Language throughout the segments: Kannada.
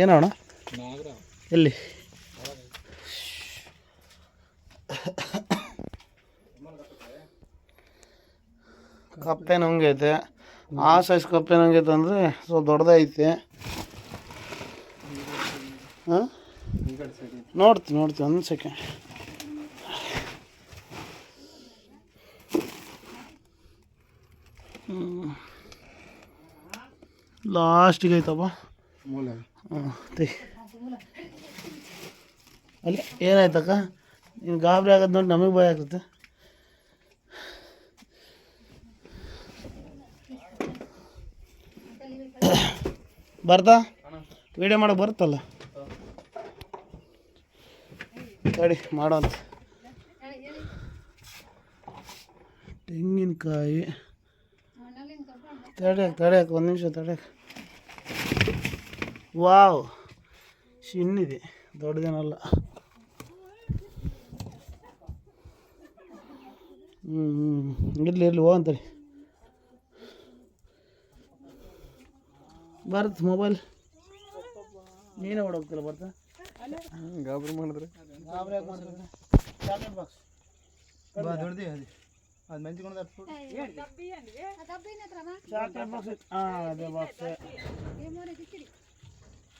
ಏನೋಣ ಎಲ್ಲಿ? ಕಪ್ಪೆ ಐತೆ. ಆ ಸೈಜ್ ಕಪ್ಪೆ ಐತೆ ಅಂದರೆ ಸ್ವಲ್ಪ ದೊಡ್ಡದೈತೆ ಹಾಂ? ನೋಡ್ತೀನಿ ನೋಡ್ತೀನಿ, ಒಂದು ಸೆಕೆಂಡ್ ಲಾಸ್ಟಿಗೆ ಐತಪ್ಪ. ಮೂಲೆ. ಹಾಂ ಅಲ್ಲಿ ಏನಾಯ್ತಕ್ಕ? ನೀನು ಗಾಬರಿ ಆಗೋದು ನೋಡಿ ನಮಗೆ ಭಯ ಆಗುತ್ತೆ. ಬರ್ತಾ? ವೀಡಿಯೋ ಮಾಡೋಕೆ ಬರುತ್ತಲ್ಲ? ತಡಿ ಮಾಡೋಣ ತೆಂಗಿನಕಾಯಿ. ತಡ್ಯಾಕ ತಡ್ಯಾಕ, ಒಂದು ನಿಮಿಷ ತಡ್ಯಾಕ. ವಾವ್ ಶಿನ್ನಿದೆ ದೊಡ್ಡದೇನಲ್ಲ. ಹ್ಞೂ ಇರಲಿ ಇರಲಿ ಹೋ ಅಂತೇಳಿ. ಬರುತ್ತೆ ಮೊಬೈಲ್. ನೀನೇ ಓಡೋಗ್ತಿಲ್ಲ ಬರ್ತಾ ಗಾಬರಿ ಮಾಡಿದ್ರೆ? ಬಾಕ್ಸ್ ದೊಡ್ಡದೇ ಬಾಕ್ಸ್ ಅದು ಮೆಂತ್ಕೊಂಡು ಚಾಕ್ಲೇಟ್ ಬಾಕ್ಸ್ ಹಾಂ ಅದೇ ಬಾಕ್ಸ್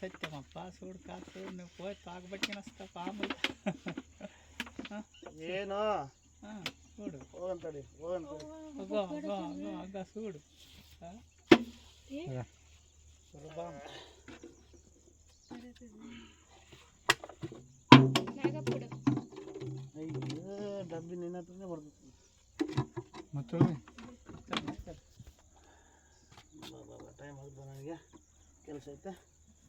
ಸತ್ಯಮಪ್ಪ ಸೂಡು ಕಾಸು ನೀವು ಹೋಯ್ ತಾಗ್ಬೇಕೇನಸ್ತಪ್ಪ ಆಮೇಲೆ. ಏನೋ? ಹಾಂ ಸೂಡು. ಹೋಗಂತಡಿ ಹೋಗಂತಡಿ. ಹೋಗೋ ಹೋಗೋ ಹೋಗೋ ಹಗ್ಗ ಸೂಡು. ಹಾಂ? ಅಯ್ಯೋ ಡಬ್ಬಿ ನಿನ್ನ ಹತ್ರನೇ ಬರ್ತೈತಿ ಮತ್ತೆ ಟೈಮ್ ಆಗ್ತದೆ ನನಗೆ. ಕೆಲಸ ಐತೆ.